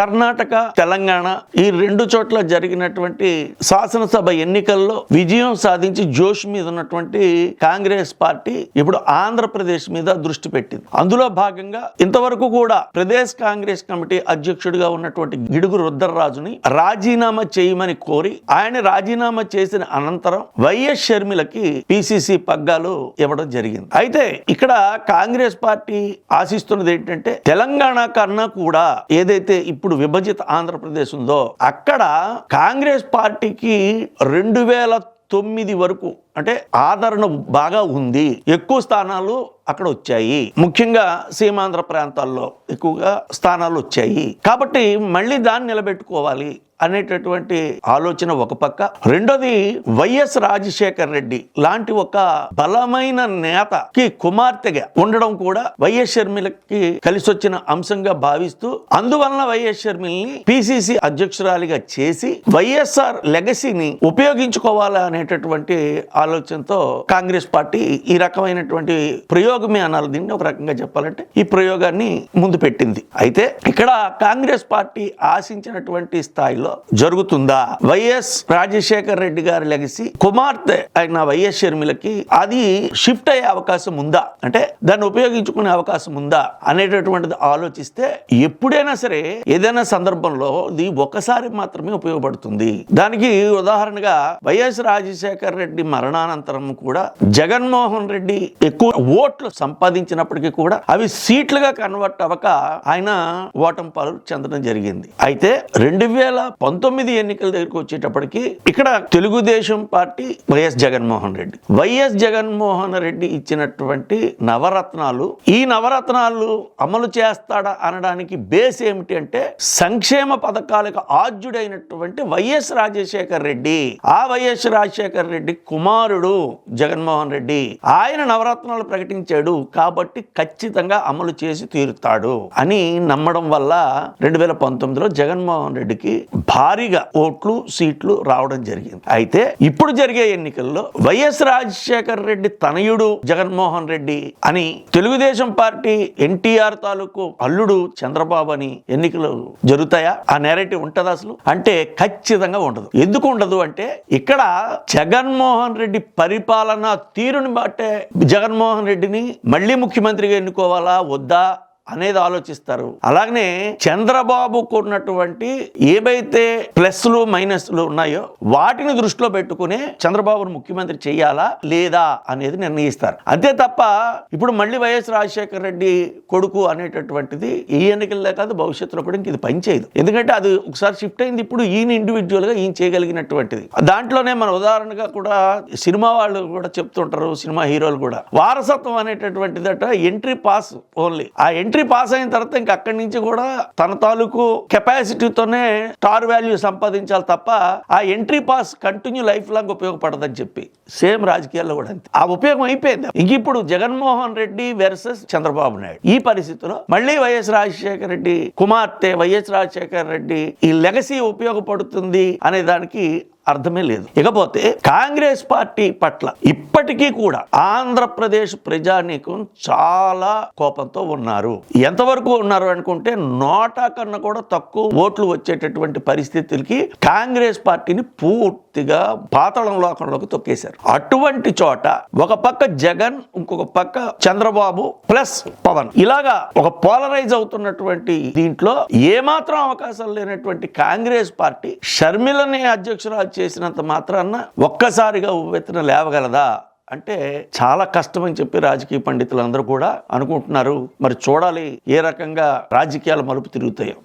కర్ణాటక తెలంగాణ ఈ రెండు చోట్ల జరిగినటువంటి శాసనసభ ఎన్నికల్లో విజయం సాధించి జోష్ మీద ఉన్నటువంటి కాంగ్రెస్ పార్టీ ఇప్పుడు ఆంధ్రప్రదేశ్ మీద దృష్టి పెట్టింది. అందులో భాగంగా ఇంతవరకు కూడా ప్రదేశ్ కాంగ్రెస్ కమిటీ అధ్యక్షుడిగా ఉన్నటువంటి గిడుగు రుద్రరాజుని రాజీనామా చేయమని కోరి ఆయన రాజీనామా చేసిన అనంతరం వైఎస్ షర్మిలకి పిసిసి పగ్గాలు ఇవ్వడం జరిగింది. అయితే ఇక్కడ కాంగ్రెస్ పార్టీ ఆశిస్తున్నది ఏంటంటే తెలంగాణ కన్నా కూడా ఏదైతే ఇప్పుడు విభజిత ఆంధ్రప్రదేశ్ ఉందో అక్కడ కాంగ్రెస్ పార్టీకి రెండు వేల తొమ్మిది వరకు అంటే ఆదరణ బాగా ఉంది. ఎక్కువ స్థానాలు అక్కడ వచ్చాయి. ముఖ్యంగా సీమాంధ్ర ప్రాంతాల్లో ఎక్కువగా స్థానాలు వచ్చాయి. కాబట్టి మళ్ళీ దాన్ని నిలబెట్టుకోవాలి అనేటటువంటి ఆలోచన ఒక పక్క. రెండోది వైఎస్ రాజశేఖర్ రెడ్డి లాంటి ఒక బలమైన నేతకి కుమార్తెగా ఉండడం కూడా వైఎస్ షర్మిలకి కలిసి వచ్చిన అంశంగా భావిస్తూ అందువలన వైఎస్ షర్మిల్ని పిసిసి అధ్యక్షురాలిగా చేసి వైఎస్ఆర్ లెగసీని ఉపయోగించుకోవాలా అనేటటువంటి ఆలోచనతో కాంగ్రెస్ పార్టీ ఈ రకమైనటువంటి ప్రయోగమే అనాలి. దీన్ని ఒక రకంగా చెప్పాలంటే ఈ ప్రయోగాన్ని ముందు పెట్టింది. అయితే ఇక్కడ కాంగ్రెస్ పార్టీ ఆశించినటువంటి స్థాయిలో జరుగుతుందా? వైఎస్ రాజశేఖర్ రెడ్డి గారి లెగసి కుమార్తె అయిన వైఎస్ షర్మిలకి అది షిఫ్ట్ అయ్యే అవకాశం ఉందా? అంటే దాన్ని ఉపయోగించుకునే అవకాశం ఉందా అనేటటువంటిది ఆలోచిస్తే ఎప్పుడైనా సరే ఏదైనా సందర్భంలో ఇది ఒకసారి మాత్రమే ఉపయోగపడుతుంది. దానికి ఉదాహరణగా వైఎస్ రాజశేఖర్ రెడ్డి మరణానంతరం కూడా జగన్మోహన్ రెడ్డి ఎక్కువ ఓట్లు సంపాదించినప్పటికీ కూడా అవి సీట్లుగా కన్వర్ట్ అవ్వక ఆయన ఓటం పాలు చెందడం జరిగింది. అయితే రెండు వేల పంతొమ్మిది ఎన్నికల దగ్గరికి వచ్చేటప్పటికి ఇక్కడ Telugudesam party YS Jaganmohan Reddy. YS Jaganmohan Reddy ఇచ్చినటువంటి నవరత్నాలు ఈ నవరత్నాలు అమలు చేస్తాడా అనడానికి బేస్ ఏమిటి అంటే సంక్షేమ పథకాలకు ఆద్యుడైనటువంటి వైఎస్ రాజశేఖర్ రెడ్డి. ఆ వైఎస్ రాజశేఖర్ రెడ్డి కుమారుడు జగన్మోహన్ రెడ్డి ఆయన నవరత్నాలు ప్రకటించాడు కాబట్టి ఖచ్చితంగా అమలు చేసి తీరుతాడు అని నమ్మడం వల్ల రెండు వేల పంతొమ్మిదిలో జగన్మోహన్ రెడ్డికి భారీగా ఓట్లు సీట్లు రావడం జరిగింది. అయితే ఇప్పుడు జరిగే ఎన్నికల్లో వైఎస్ రాజశేఖర్ రెడ్డి తనయుడు జగన్మోహన్ రెడ్డి అని తెలుగుదేశం పార్టీ ఎన్టీఆర్ తాలూకు అల్లుడు చంద్రబాబు అని ఎన్నికలు జరుగుతాయా? ఆ నేరేటివ్ ఉంటుందా అసలు? అంటే ఖచ్చితంగా ఉండదు. ఎందుకు ఉండదు అంటే ఇక్కడ జగన్మోహన్ రెడ్డి పరిపాలన తీరుని బట్టే జగన్మోహన్ రెడ్డిని మళ్ళీ ముఖ్యమంత్రిగా ఎన్నుకోవాలా వద్దా? అనేది ఆలోచిస్తారు. అలాగనే చంద్రబాబుకు ఉన్నటువంటి ఏవైతే ప్లస్లు మైనస్లు ఉన్నాయో వాటిని దృష్టిలో పెట్టుకుని చంద్రబాబును ముఖ్యమంత్రి చేయాలా లేదా అనేది నిర్ణయిస్తారు. అంతే తప్ప ఇప్పుడు మళ్ళీ వైఎస్ రాజశేఖర రెడ్డి కొడుకు అనేటటువంటిది ఈ ఎన్నికల్లో కాదు భవిష్యత్తులో కూడా ఇంక ఇది పనిచేయదు ఎందుకంటే అది ఒకసారి షిఫ్ట్ అయింది ఇప్పుడు ఈయన ఇండివిజువల్గా ఈయన చేయగలిగినటువంటిది. దాంట్లోనే మన ఉదాహరణగా కూడా సినిమా వాళ్ళు కూడా చెప్తుంటారు సినిమా హీరోలు కూడా. వారసత్వం అనేటటువంటిదట ఎంట్రీ పాస్ ఓన్లీ. ఆ ఎంట్రీ పాస్ అయిన తర్వాత ఇంక అక్కడి నుంచి కూడా తన తాలూకు కెపాసిటీతోనే స్టార్ వాల్యూ సంపాదించాలి తప్ప ఆ entry pass continue life long ఉపయోగపడదని చెప్పి సేమ్ రాజకీయాల్లో కూడా అంతే. ఆ ఉపయోగం అయిపోయింది. ఇంక ఇప్పుడు జగన్మోహన్ రెడ్డి వెర్సెస్ చంద్రబాబు నాయుడు. ఈ పరిస్థితిలో మళ్ళీ వైఎస్ రాజశేఖర రెడ్డి కుమార్తె వైఎస్ రాజశేఖర రెడ్డి ఈ లెగసీ ఉపయోగపడుతుంది అనే దానికి అర్థమే లేదు. ఇకపోతే కాంగ్రెస్ పార్టీ పట్ల ఇప్పటికీ కూడా ఆంధ్రప్రదేశ్ ప్రజానీకం చాలా కోపంతో ఉన్నారు. ఎంతవరకు ఉన్నారు అనుకుంటే నోటా కన్నా కూడా తక్కువ ఓట్లు వచ్చేటటువంటి పరిస్థితులకి కాంగ్రెస్ పార్టీని పూర్తిగా పాతళం లోకంలోకి తొక్కేశారు. అటువంటి చోట ఒక పక్క జగన్ ఇంకొక పక్క చంద్రబాబు ప్లస్ పవన్. ఇలాగా ఒక పోలరైజ్ అవుతున్నటువంటి దీంట్లో ఏమాత్రం అవకాశం లేనటువంటి కాంగ్రెస్ పార్టీ షర్మిలని అధ్యక్షురాలు చేసినంత మాత్రాన ఒక్కసారిగా ఉవ్వెత్తున లేవగలదా? అంటే చాలా కష్టం అని చెప్పి రాజకీయ పండితులందరూ కూడా అనుకుంటున్నారు. మరి చూడాలి ఏ రకంగా రాజకీయాలు మలుపు తిరుగుతాయో.